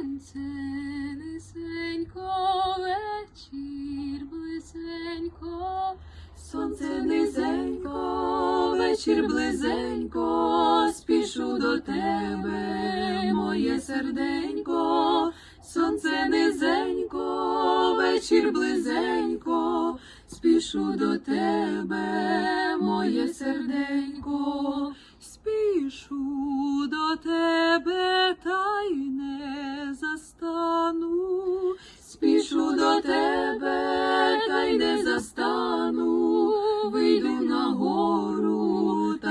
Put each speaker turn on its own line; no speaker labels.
Сонце низенько, вечір близенько,
Сонце низенько, вечір близенько, спішу до тебе, моє серденько, сонце низенько, вечір близенько, спішу до тебе, моє серденько, спішу до тебе, та